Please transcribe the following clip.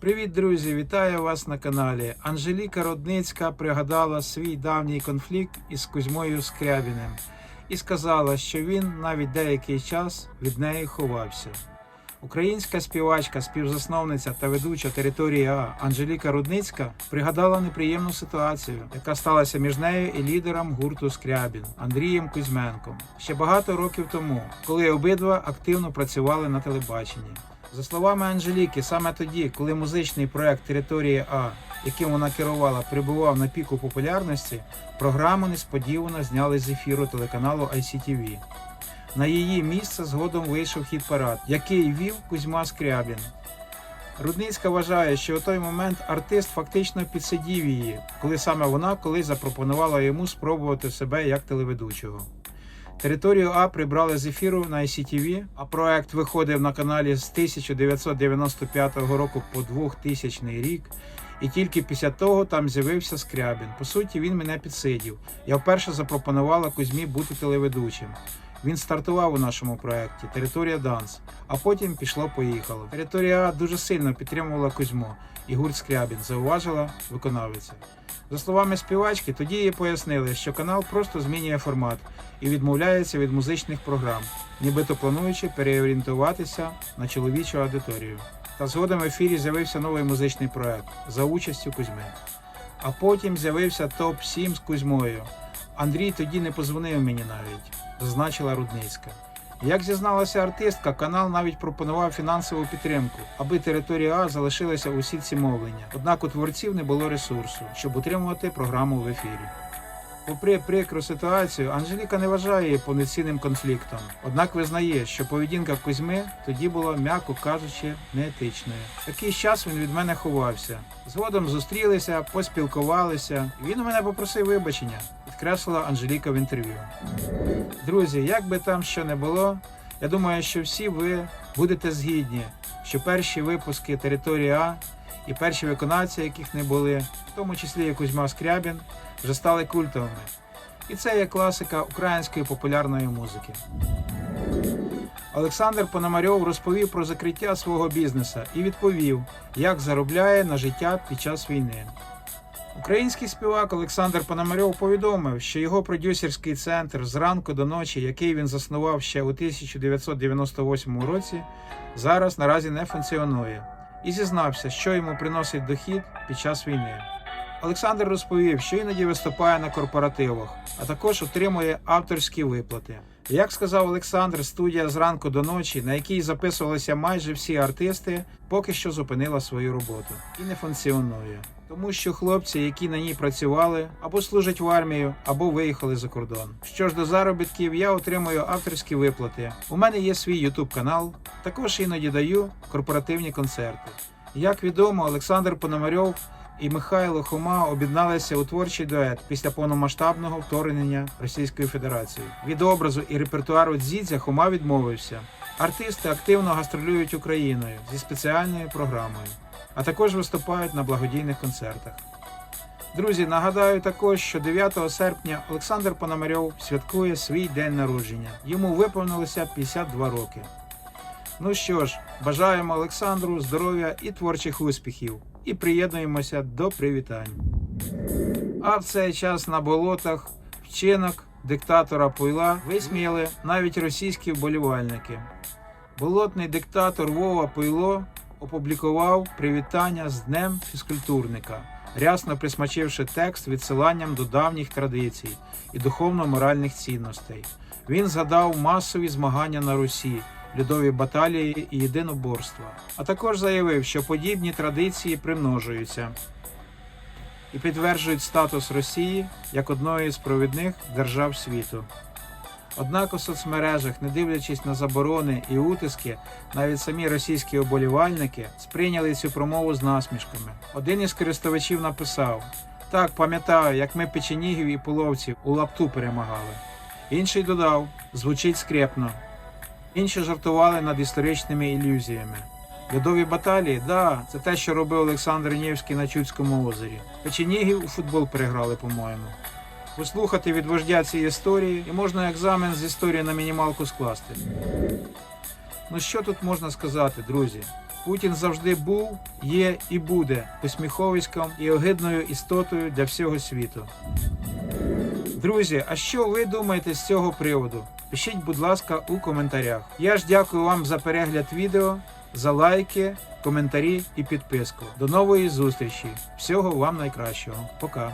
Привіт, друзі! Вітаю вас на каналі. Анжеліка Родницька пригадала свій давній конфлікт із Кузьмою Скрябіним і сказала, що він навіть деякий час від неї ховався. Українська співачка, співзасновниця та ведуча території А Анжеліка Рудницька пригадала неприємну ситуацію, яка сталася між нею і лідером гурту Скрябін Андрієм Кузьменком ще багато років тому, коли обидва активно працювали на телебаченні. За словами Анжеліки, саме тоді, коли музичний проект Територія А, яким вона керувала, прибував на піку популярності, програму несподівано зняли з ефіру телеканалу ICTV. На її місце згодом вийшов хіт парад, який вів Кузьма Скрябін. Рудницька вважає, що у той момент артист фактично підсидів її, коли саме вона колись запропонувала йому спробувати себе як телеведучого. Територію А прибрали з ефіру на ICTV, а проект виходив на каналі з 1995 року по 2000 рік. І тільки після того там з'явився Скрябін. По суті, він мене підсидів. Я вперше запропонувала Кузьмі бути телеведучим. Він стартував у нашому проєкті Територія Данс, а потім пішло-поїхало. Територія А дуже сильно підтримувала Кузьму і гурт Скрябін, зауважила виконавиця. За словами співачки, тоді їй пояснили, що канал просто змінює формат і відмовляється від музичних програм, нібито плануючи переорієнтуватися на чоловічу аудиторію. Та згодом в ефірі з'явився новий музичний проект за участю Кузьми. А потім з'явився топ-7 з Кузьмою. Андрій тоді не позвонив мені навіть, зазначила Рудницька. Як зізналася артистка, канал навіть пропонував фінансову підтримку, аби територія А залишилася у сітці мовлення. Однак у творців не було ресурсу, щоб утримувати програму в ефірі. Попри прикру ситуацію, Анжеліка не вважає її повноцінним конфліктом. Однак визнає, що поведінка Кузьми тоді була, м'яко кажучи, неетичною. Такий час він від мене ховався. Згодом зустрілися, поспілкувалися. Він у мене попросив вибачення, підкреслила Анжеліка в інтерв'ю. Друзі, як би там що не було, я думаю, що всі ви будете згідні, що перші випуски території А і перші виконавці, яких не були, в тому числі і Кузьма Скрябін, вже стали культовими. І це є класика української популярної музики. Олександр Пономарьов розповів про закриття свого бізнеса і відповів, як заробляє на життя під час війни. Український співак Олександр Пономарьов повідомив, що його продюсерський центр зранку до ночі, який він заснував ще у 1998 році, зараз наразі не функціонує, і зізнався, що йому приносить дохід під час війни. Олександр розповів, що іноді виступає на корпоративах, а також отримує авторські виплати. Як сказав Олександр, студія зранку до ночі, на якій записувалися майже всі артисти, поки що зупинила свою роботу і не функціонує. Тому що хлопці, які на ній працювали, або служать в армію, або виїхали за кордон. Що ж до заробітків, я отримую авторські виплати. У мене є свій ютуб канал, також іноді даю корпоративні концерти. Як відомо, Олександр Пономарьов і Михайло Хома об'єдналися у творчий дует після повномасштабного вторгнення Російської Федерації. Від образу і репертуару Дзідзя Хома відмовився. Артисти активно гастролюють Україною зі спеціальною програмою, а також виступають на благодійних концертах. Друзі, нагадаю також, що 9 серпня Олександр Пономарьов святкує свій день народження. Йому виповнилося 52 роки. Ну що ж, бажаємо Олександру здоров'я і творчих успіхів, і приєднуємося до привітань. А в цей час на болотах вчинок диктатора Пойла висміяли навіть російські вболівальники. Болотний диктатор Вова Пойло опублікував привітання з Днем фізкультурника, рясно присмачивши текст відсиланням до давніх традицій і духовно-моральних цінностей. Він згадав масові змагання на Русі, льодові баталії і єдиноборства, а також заявив, що подібні традиції примножуються і підтверджують статус Росії як одної з провідних держав світу. Однак у соцмережах, не дивлячись на заборони і утиски, навіть самі російські оболівальники сприйняли цю промову з насмішками. Один із користувачів написав: Так, пам'ятаю, як ми печенігів і половців у лапту перемагали. Інший додав: звучить скрепно. Інші жартували над історичними ілюзіями. Льодові баталії, да, це те, що робив Олександр Нєвський на Чудському озері. Печенігів у футбол переграли, по-моєму. Послухати від вождя цієї історії і можна екзамен з історії на мінімалку скласти. Ну що тут можна сказати, друзі? Путін завжди був, є і буде посміховиськом і огидною істотою для всього світу. Друзі, а що ви думаєте з цього приводу? Пишіть, будь ласка, у коментарях. Я ж дякую вам за перегляд відео, за лайки, коментарі і підписку. До нової зустрічі. Всього вам найкращого. Пока.